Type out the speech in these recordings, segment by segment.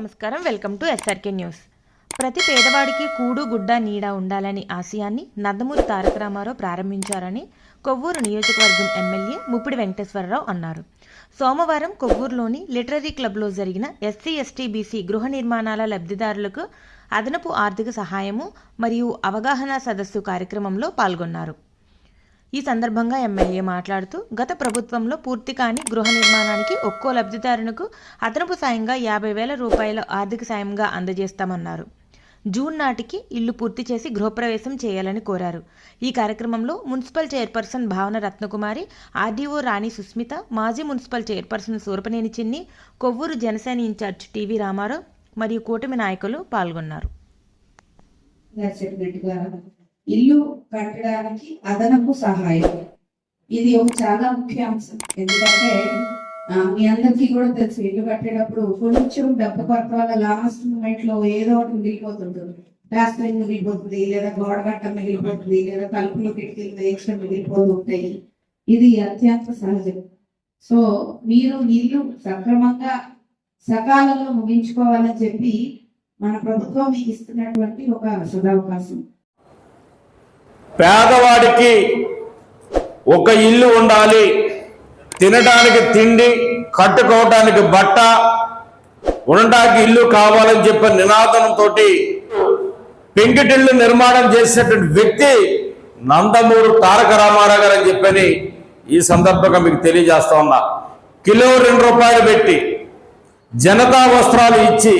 నమస్కారం. Welcome to SRK news. ప్రతి పేదవాడికి కూడు గుడ్డ నీడ ఉండాలని ఆశయాన్ని నందమూరి తారక రామారావు ప్రారంభించారని కొవ్వూరు నియోజకవర్గం ఎమ్మెల్యే ముప్పిడి వెంకటేశ్వరరావు అన్నారు. సోమవారం కొవ్వూరులోని లిటరరీ క్లబ్లో జరిగిన ఎస్సీ ఎస్టీ బీసీ గృహ నిర్మాణాల లబ్ధిదారులకు అదనపు ఆర్థిక సహాయము మరియు అవగాహన సదస్సు కార్యక్రమంలో పాల్గొన్నారు. ఈ సందర్భంగా ఎమ్మెల్యే మాట్లాడుతూ గత ప్రభుత్వంలో పూర్తి కాని గృహ నిర్మాణానికి ఒక్కో లబ్ధిదారునికి అదనపు సాయంగా యాభై వేల రూపాయల ఆర్థిక సాయంగా అందజేస్తామన్నారు. జూన్ నాటికి ఇల్లు పూర్తి చేసి గృహప్రవేశం చేయాలని కోరారు. ఈ కార్యక్రమంలో మున్సిపల్ చైర్పర్సన్ భావన రత్నకుమారి ఆర్డీఓ రాణి సుస్మిత మాజీ municipal chairperson Surapaneni Chinni Kovvur Janasena incharge TV Ramarao మరియు కూటమి నాయకులు పాల్గొన్నారు. ఇల్లు కట్టడానికి అదనపు సహాయం. ఇది ఒక చాలా ముఖ్య అంశం. ఎందుకంటే మీ అందరికీ కూడా తెలుసు ఇల్లు కట్టేటప్పుడు కొంచెం డబ్బు కొరత వల్ల లాస్ట్ మూమెంట్లో ఏదో ఒకటి మిగిలిపోతుంటుంది. ప్లాస్టరింగ్ మిగిలిపోతుంది లేదా గోడ కట్ట మిగిలిపోతుంది లేదా తలుపులు కిటికీలు ఎక్స్ట్రా మిగిలిపోతూ ఉంటాయి. ఇది అత్యంత సహజం. సో మీరు ఇల్లు సక్రమంగా సకాలంలో ముగించుకోవాలని చెప్పి మన ప్రభుత్వం మీకు ఇస్తున్నటువంటి ఒక సదావకాశం పేదవాడికి ఒక ఇల్లు ఉండాలి తినడానికి తిండి కట్టుకోవటానికి బట్ట ఉండడానికి ఇల్లు కావాలని చెప్పే నినాదంతో పెంకిటిళ్ళు నిర్మాణం చేసినటువంటి వ్యక్తి నందమూరు తారక రామారావు గారు అని చెప్పని ఈ సందర్భంగా మీకు తెలియజేస్తా ఉన్నా. కిలో రెండు రూపాయలు పెట్టి జనతా వస్త్రాలు ఇచ్చి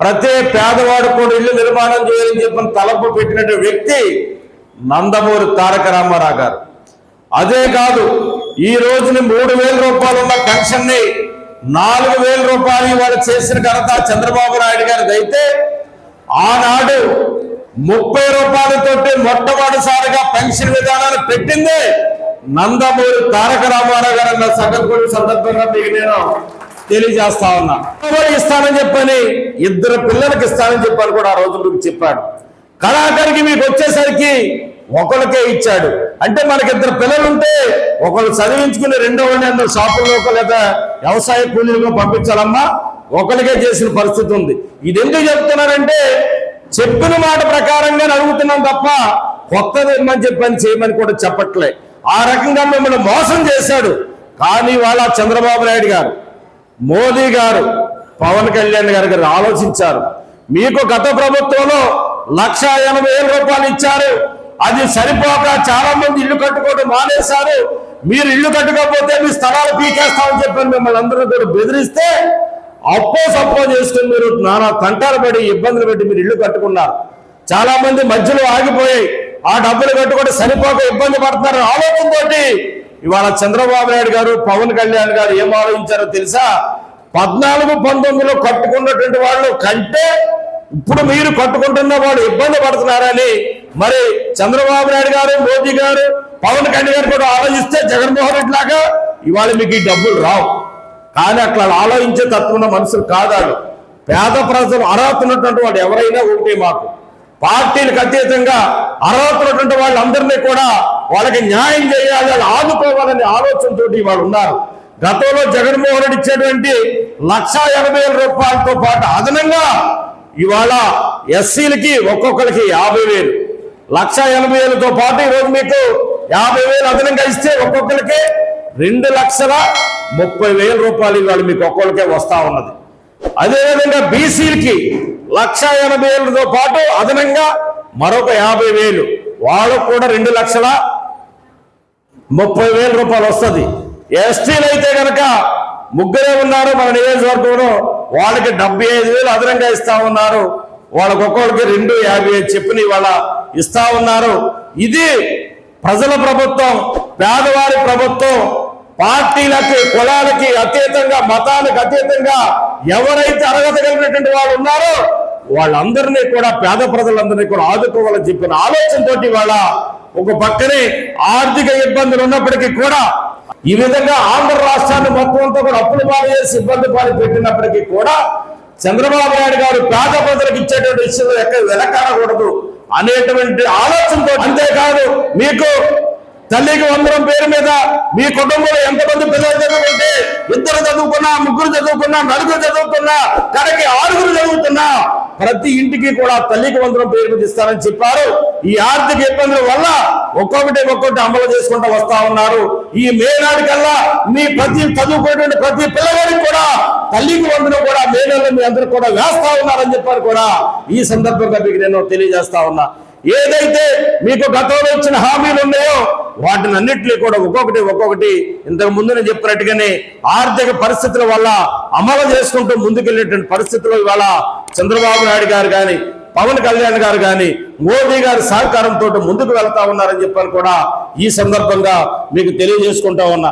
ప్రతి పేదవాడు కూడా ఇల్లు నిర్మాణం చేయాలని చెప్పని తలపు పెట్టినటువంటి వ్యక్తి నందమూరి తారక రామారావు గారు. అదే కాదు ఈ రోజుని మూడు వేల రూపాయలు ఉన్న పెన్షన్ని నాలుగు వేల రూపాయలు ఇవాళ చేసిన ఘనత చంద్రబాబు నాయుడు గారిది అయితే ఆనాడు ముప్పై రూపాయలతోటి మొట్టమొదటిసారిగా పెన్షన్ విధానాన్ని పెట్టిందే నందమూరి తారక రామారావు గారు అన్న సంగతి కూడా సందర్భంగా మీకు నేను తెలియజేస్తా ఉన్నా. ఇస్తానని చెప్పని ఇద్దరు పిల్లలకి ఇస్తానని చెప్పని కూడా ఆ రోజు మీకు చెప్పాడు. కళాకారికి మీకు వచ్చేసరికి ఒకరికే ఇచ్చాడు. అంటే మనకి ఇద్దరు పిల్లలు ఉంటే ఒకళ్ళు చదివించుకుని రెండో వాడిని అందరూ షాపుల్లోకి లేదా వ్యవసాయ కూలీలకు పంపించాలమ్మా ఒకరికే చేసిన పరిస్థితి ఉంది. ఇది ఎందుకు చెప్తున్నారంటే చెప్పిన మాట ప్రకారంగా అడుగుతున్నాం తప్ప కొత్తది ఇమ్మని చెప్పని చేయమని కూడా చెప్పట్లే. ఆ రకంగా మిమ్మల్ని మోసం చేశాడు. కానీ వాళ్ళ చంద్రబాబు నాయుడు గారు మోదీ గారు పవన్ కళ్యాణ్ గారు గారు ఆలోచించారు. మీకు గత ప్రభుత్వంలో లక్ష ఎనభై వేల రూపాయలు ఇచ్చారు. అది సరిపోక చాలా మంది ఇల్లు కట్టుకోవడం మానేశారు. మీరు ఇల్లు కట్టుకోకపోతే మీ స్థలాలు పీకేస్తామని చెప్పని మిమ్మల్ని అందరూ కూడా బెదిరిస్తే అప్పో సప్పో చేసుకుని మీరు నానా తంటాలు పడి ఇబ్బందులు పెట్టి మీరు ఇల్లు కట్టుకున్నారు. చాలా మంది మధ్యలో ఆగిపోయాయి ఆ డబ్బులు కట్టుకుంటే సరిపోక ఇబ్బంది పడుతున్నారు ఆలోచనతోటి ఇవాళ చంద్రబాబు నాయుడు గారు పవన్ కళ్యాణ్ గారు ఏం ఆలోచించారో తెలుసా? పద్నాలుగు పంతొమ్మిదిలో కట్టుకున్నటువంటి వాళ్ళు కంటే ఇప్పుడు మీరు కట్టుకుంటున్న వాళ్ళు ఇబ్బంది పడుతున్నారని మరి చంద్రబాబు నాయుడు గారు మోదీ గారు పవన్ కళ్యాణ్ గారు కూడా ఆలోచిస్తే జగన్మోహన్ రెడ్డి లాగా ఇవాళ మీకు ఈ డబ్బులు రావు. కానీ అట్లా ఆలోచించే తత్వం మనుషులు కాదాడు పేద ప్రజలు అర్హత ఉన్నటువంటి వాళ్ళు ఎవరైనా ఒకటే మాకు. పార్టీలకు అతీతంగా అర్హత ఉన్నటువంటి వాళ్ళందరినీ కూడా వాళ్ళకి న్యాయం చేయాలి వాళ్ళు ఆదుకోవాలనే ఆలోచనతో వాళ్ళు ఉన్నారు. గతంలో జగన్మోహన్ రెడ్డి ఇచ్చేటువంటి లక్ష ఎనభై వేల రూపాయలతో పాటు అదనంగా ఇవాళ ఎస్సీలకి ఒక్కొక్కరికి యాభై వేలు. లక్ష ఎనభై వేలతో పాటు ఈరోజు మీకు యాభై వేలు అదనంగా ఇస్తే ఒక్కొక్కరికి రెండు లక్షల ముప్పై వేల రూపాయలు ఇవాళ మీకు ఒక్కొక్కరికే వస్తా ఉన్నది. అదేవిధంగా బీసీలకి లక్ష ఎనభై వేలతో పాటు అదనంగా మరొక యాభై వేలు. వాళ్ళకు కూడా రెండు లక్షల ముప్పై వేల రూపాయలు వస్తుంది. ఎస్టీలు అయితే కనుక ముగ్గురే ఉన్నారు మన నియోజకవర్గంలో. వాళ్ళకి డెబ్బై ఐదు వేలు అదనంగా ఇస్తా ఉన్నారు. వాళ్ళకి ఒక్కొక్కరికి రెండు యాభై ఐదు చెప్పుని ఇవాళ ఇస్తా ఉన్నారు. ఇది ప్రజల ప్రభుత్వం పేదవారి ప్రభుత్వం పార్టీలకి కులాలకి అతీతంగా మతాలకు అతీతంగా ఎవరైతే అర్హత కలిగినటువంటి వాళ్ళు ఉన్నారో వాళ్ళందరినీ కూడా పేద ప్రజలందరినీ కూడా ఆదుకోవాలని చెప్పిన ఆలోచనతోటి వాళ్ళ ఒక పక్కనే ఆర్థిక ఇబ్బందులు ఉన్నప్పటికీ కూడా ఈ విధంగా ఆంధ్ర రాష్ట్రాన్ని మొత్తం అంతా కూడా అప్పులు పాలు చేసి ఇబ్బంది పాలు పెట్టినప్పటికీ కూడా చంద్రబాబు నాయుడు గారు పేద ప్రజలకు ఇచ్చేటువంటి విషయంలో ఎక్కడ వెనకాడకూడదు అనేటువంటి ఆలోచనతో అంతేకాదు మీకు తల్లికి వందరం పేరు మీద మీ కుటుంబంలో ఎంతమంది పిల్లలు చదువుకుంటే ఇద్దరు చదువుకున్నా ముగ్గురు చదువుకున్నా నలుగురు చదువుకున్నా కడకి ఆరుగురు చదువుతున్నా ప్రతి ఇంటికి కూడా తల్లికి వందరం పేరు మీద ఇస్తారని చెప్పారు. ఈ ఆర్థిక ఇబ్బందుల వల్ల ఒక్కొక్కటి ఒక్కొక్కటి అమలు చేసుకుంటూ వస్తా ఉన్నారు. ఈ మే నాటికల్లా మీ ప్రతి చదువుకునేటువంటి ప్రతి పిల్లవాడికి కూడా తల్లికి వందనం కూడా మే నెలలో మీ అందరూ కూడా వేస్తా ఉన్నారని చెప్పారు కూడా ఈ సందర్భంగా మీకు నేను తెలియజేస్తా ఉన్నా. ఏదైతే మీకు గతంలో ఇచ్చిన హామీలు ఉన్నాయో వాటిని అన్నింటినీ కూడా ఒక్కొక్కటి ఒక్కొక్కటి ఇంతకు ముందు నేను చెప్పినట్టుగానే ఆర్థిక పరిస్థితుల వల్ల అమలు చేసుకుంటూ ముందుకెళ్ళేటువంటి పరిస్థితులు ఇవాళ చంద్రబాబు నాయుడు గారు కానీ పవన్ కళ్యాణ్ గారు కానీ మోదీ గారి సహకారంతో ముందుకు వెళ్తా ఉన్నారని చెప్పని కూడా ఈ సందర్భంగా మీకు తెలియజేసుకుంటా ఉన్నా.